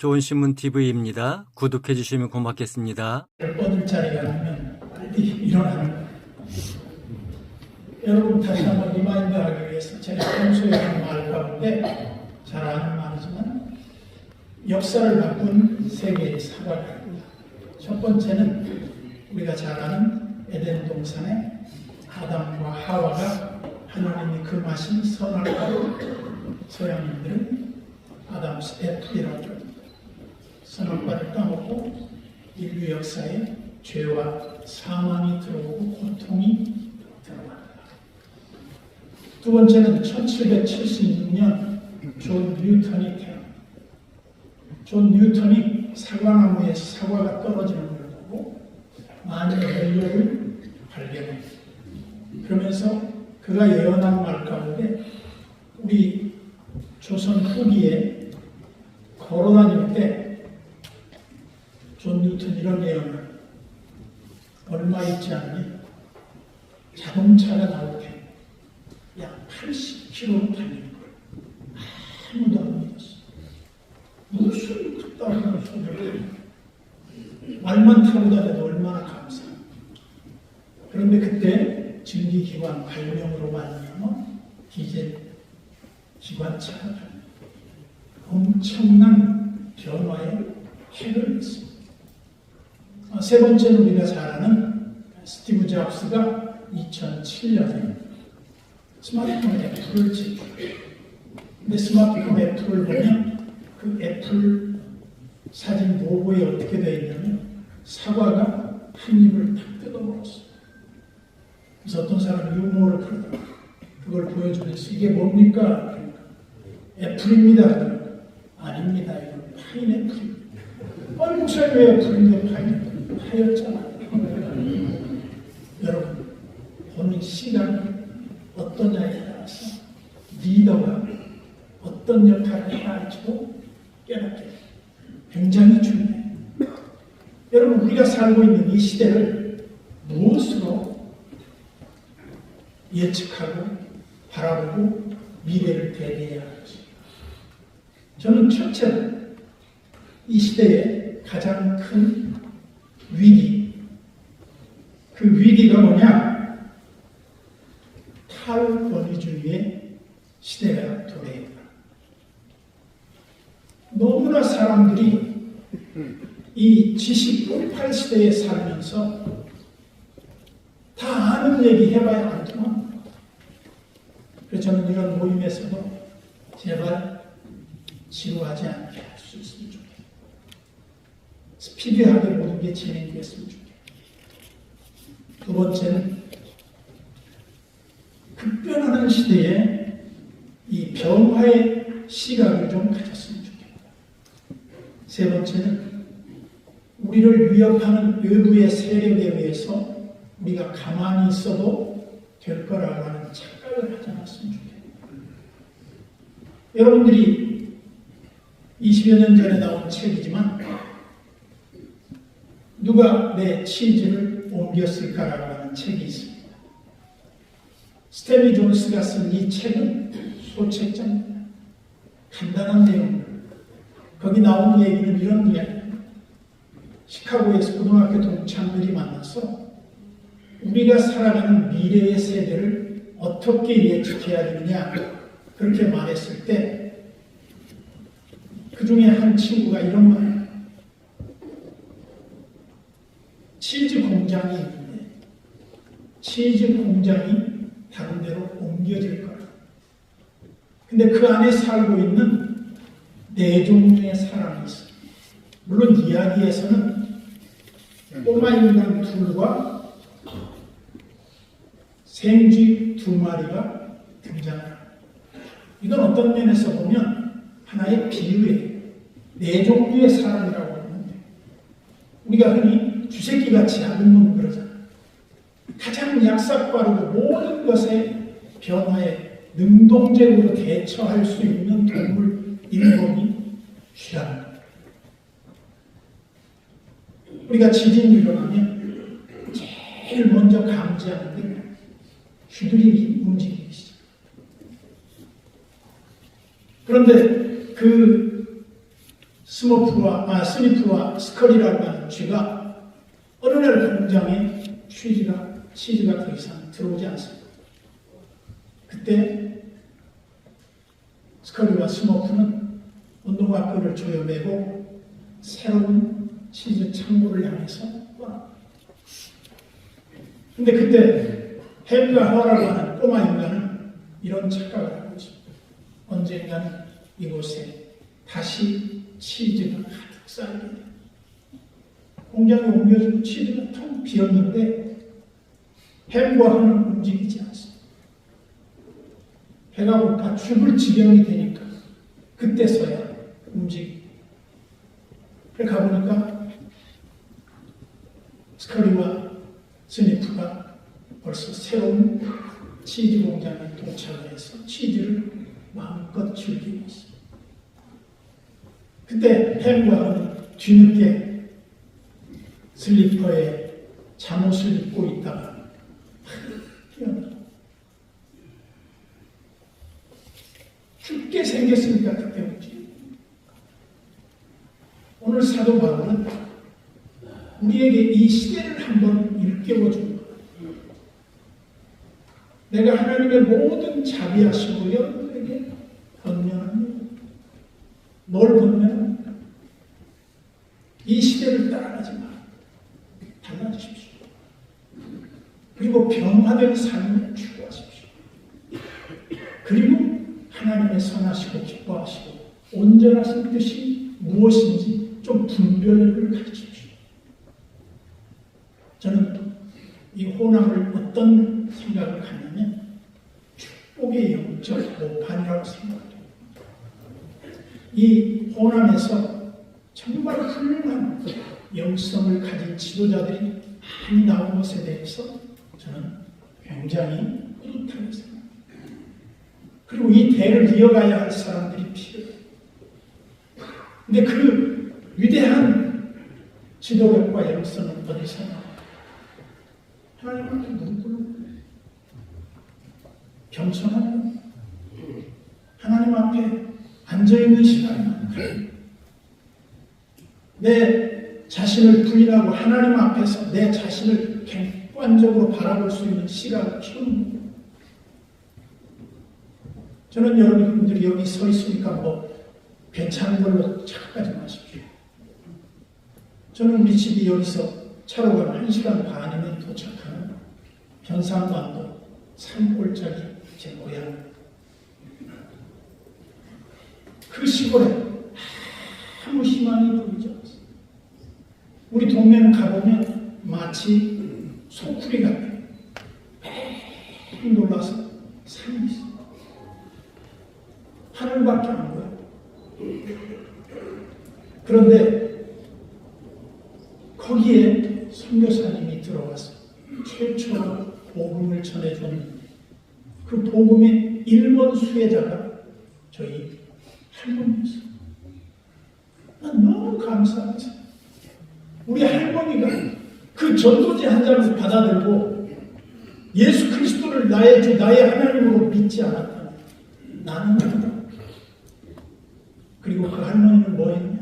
좋은 신문 TV입니다. 구독해 주시면 고맙겠습니다. 뻗을 자리가 나면 빨리 거예요. 여러분 다시 한번 리마인드 하기 위해서 제가 평소에 하는 말 가운데 잘 아는 말이지만 역사를 바꾼 세계의 사과입니다. 첫 번째는 우리가 잘 아는 에덴 동산에 아담과 하와가 하나님이 금하신 선악과를 서양인들은 아담스 애플이라고. 선악과를 따먹고 인류 역사에 죄와 사망이 들어오고 고통이 들어갑니다. 두 번째는 1776년 존 뉴턴이 태어납니다. 존 뉴턴이 사과나무에서 사과가 떨어지는 걸 보고 만의 원료를 발견합니다. 그러면서 그가 예언한 말 가운데 우리 조선 후기에 걸어다닐 때 존 뉴턴 이런 예언을 얼마 있지 않니 자동차가 나올 때약 80km 달리는 걸 아무도 안 믿었어. 무슨 그따구나 소리를 말만 타고 다녀도 얼마나 감사. 그런데 그때 증기기관 발명으로 말미암아 디젤 기관차가 엄청난 변화에 해를 했습니다. 아, 세 번째는 우리가 잘 아는 스티브 잡스가 2007년에 스마트폰 애플을 지고 근데 스마트폰 애플을 보면 그 애플 사진 로고에 어떻게 되어 있냐면 사과가 한 입을 탁 뜯어먹었어. 그래서 어떤 사람이 유머를 풀다가 그걸 보여주면서 이게 뭡니까? 애플입니다. 아닙니다. 이건 파인애플입니다. 아니 무슨 왜 애플인데 파인애플? 하였잖아. 여러분 보는 시각이 어떠냐에 따라서 리더가 어떤 역할을 해야 할지도 깨닫게. 굉장히 중요해요. 여러분 우리가 살고 있는 이 시대를 무엇으로 예측하고 바라보고 미래를 대비해야 할지 저는 첫째로 이 시대의 가장 큰 위기 그 위기가 뭐냐 탈권위주의의 시대가 도래했다. 너무나 사람들이 이 지식 폭발 시대에 살면서 다 아는 얘기 해봐야 안 통합니다. 그래서 저는 이런 모임에서도 제발 지루하지 않게 할 수 있으면. 스 피디하게 모든 게 진행됐으면 좋겠어요. 두 번째는 급변하는 시대에 이 변화의 시각을 좀 가졌으면 좋겠다. 세 번째는 우리를 위협하는 외부의 세력에 의해서 우리가 가만히 있어도 될 거라고 하는 착각을 하지 않았으면 좋겠다. 여러분들이 20여 년 전에 나온 책이지만 누가 내 치즈를 옮겼을까라고 하는 책이 있습니다. 스테비 존스가 쓴 이 책은 소책자입니다. 간단한 내용. 거기 나온 얘기는 이런 이야기입니다. 시카고에서 고등학교 동창들이 만나서 우리가 살아가는 미래의 세대를 어떻게 예측해야 되느냐 그렇게 말했을 때 그 중에 한 친구가 이런 말을 치즈 공장이 있는데 치즈 공장이 다른 데로 옮겨질 거라. 근데 그 안에 살고 있는 네 종류의 사람이 있어요. 물론 이야기에서는 꼬마 인간 둘과 생쥐 두 마리가 등장합니다. 이건 어떤 면에서 보면 하나의 비유예요. 네 종류의 사람이라고 흔히 주새끼 같이 하는 놈 그러잖아요. 가장 약삭빠르고 모든 것에 변화에 능동적으로 대처할 수 있는 동물 일본이 쥐라는 거예요. 우리가 지진이 일어나면 제일 먼저 감지하는 게 쥐들이 움직이기 시작. 그런데 그 스모프와 아 스니프와 스컬이라고 하는 쥐가 날 공장에 취지가 치즈가 더 이상 들어오지 않습니다. 그때 스컬리와 스모프는 끈을 조여매고 새로운 치즈 창고를 향해서 떠납니다. 근데 그때 햄과 허라고 하는 꼬마 인간은 이런 착각을 하고 있습니다. 언젠가는 이곳에 다시 치즈가 가득 쌓이게 돼. 공장에 옮겨지고 치즈가 텅 비었는데 햄과 허는 움직이지 않습니다. 배가 고파 죽을 지경이 되니까 그때서야 움직이. 그래 가보니까 스컬리와 스니프가 벌써 새로운 치즈 공장에 도착을 해서 치즈를 마음껏 즐기고 있습니다. 그때 햄과는 뒤늦게 슬리퍼에 잠옷을 입고 있다가 뛰어나 죽게 생겼으니까 그때 웃지. 오늘 사도 바울은 우리에게 이 시대를 한번 일깨워 준 거예요. 내가 하나님의 모든 자비하시고 여러분에게 번면합니다. 뭘 번면합니까? 이 시대를 따라가지 마. 달라지십시오. 그리고 변화된 삶을 추구하십시오. 그리고 하나님의 선하시고 기뻐하시고 온전하신 뜻이 무엇인지 좀 분별력을 가지십시오. 저는 이 호남을 어떤 생각을 갖냐면 축복의 영적 모판이라고 생각합니다. 이 호남에서 정말 훌륭한 영성을 가진 지도자들이 많이 나온 것에 대해서 저는 굉장히 뿌듯하게 생각합니다. 그리고 이 대를 이어가야 할 사람들이 필요해요. 근데 그 위대한 지도력과 영성은 어디서 나와요? 하나님 앞에 무릎 꿇는 겸손하고 하나님 앞에 앉아있는 시간만 내 자신을 부인하고 하나님 앞에서 내 자신을 객관적으로 바라볼 수 있는 시각을 키우는. 저는 여러분들이 여기 서 있으니까 뭐 괜찮은 걸로 착각하지 마십시오. 저는 우리 집이 여기서 차로 가면 1시간 반이면 도착하는 변산반도 산골짜기 제 고향. 그 시골에 아무 희망이 보이지. 우리 동네는 가보면 마치 소쿠리 같아요. 쭉 놀라서 산이 있어요. 하늘밖에 안 보여요. 그런데 거기에 선교사님이 들어와서 최초로 복음을 전해준 그 복음의 1번 수혜자가 저희 할머니였어요. 난 너무 감사하지. 우리 할머니가 그 전도지 한 장을 받아들고 예수 그리스도를 나의 주, 나의 하나님으로 믿지 않았다. 나는. 그리고 그 할머니는 뭐 했냐?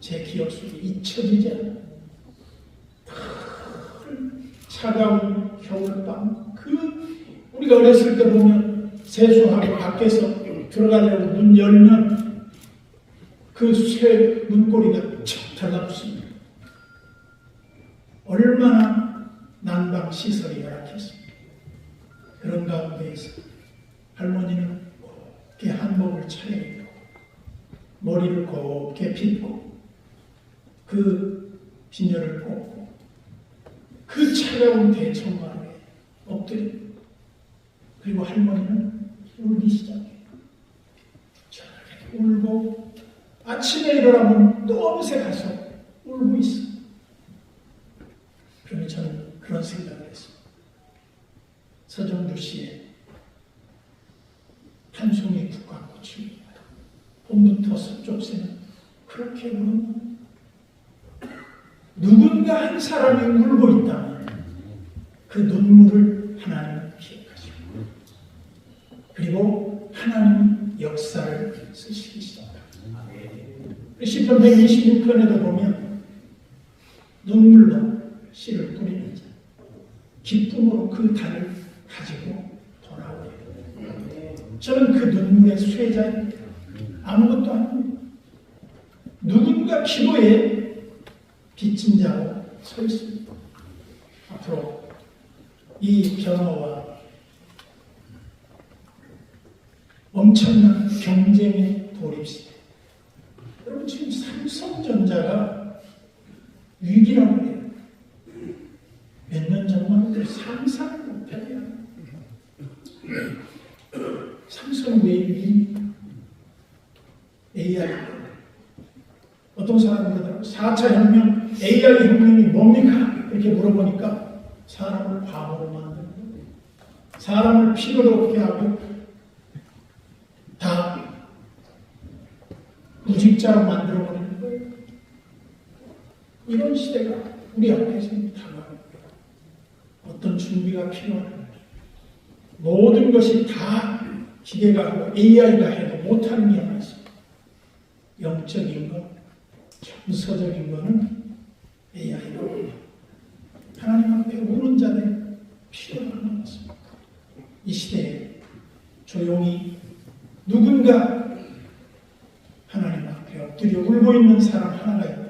제 기억 속에 잊혀지지 않아. 큰 차가운 겨울밤, 그 우리가 어렸을 때 보면 세수하고 밖에서 들어가려고 문 열면 그 쇠 문고리가 척 달라붙습니다. 얼마나 난방 시설이 열악했습니다. 그런 가운데에서 할머니는 곱게 한복을 차려입고 머리를 곱게 빗고 그 빈혈을 꽂고 그 차가운 대청마루에 엎드려 그리고 할머니는 울기 시작해요. 저렇게 울고 아침에 일어나면 너무 새 가서 울고 있어. 그러면 저는 그런 생각을 했어요. 서정주 씨의 한 송이 국화꽃입니다. 봄부터 서쪽새는 그렇게 우는 누군가 한 사람이 울고 있다면 그 눈물을 하나님은 기억하시고 그리고 하나님 역사를 쓰 시편 126편에도 보면 눈물로 씨를 뿌리는 자, 기쁨으로 그 달을 가지고 돌아오게. 저는 그 눈물의 수혜자입니다. 아무것도 아닙니다. 누군가 기도에 빚진 자로 서 있습니다. 앞으로 이 변화와 엄청난 경쟁의 돌입시대. 여러분 지금 삼성전자가 위기라고 해요. 몇년 전만 해도 상상을 못해요. 삼성 왜 위기? AI. 어떤 그러더라고 4차 혁명, AI 혁명이 뭡니까? 이렇게 물어보니까 사람을 바보로 만드는 거예요. 사람을 필요로 없게 하고 다 무직자로 거예요. 이런 시대가 우리 앞에서 다가옵니다. 어떤 준비가 필요한가? 모든 것이 다 기계가 하고 AI가 해도 못하는 게 하나 있습니다. 영적인 것, 정서적인 거는 AI가. 하나님 앞에 우는 자들 필요한 것입니다. 이 시대에 조용히 누군가 하나님 앞에 엎드려 울고 있는 사람 하나가 있다.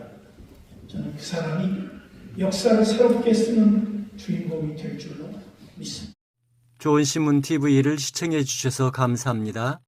저는 그 사람이 역사를 새롭게 쓰는 주인공이 될 줄로 믿습니다. 좋은 신문 TV를 시청해 주셔서 감사합니다.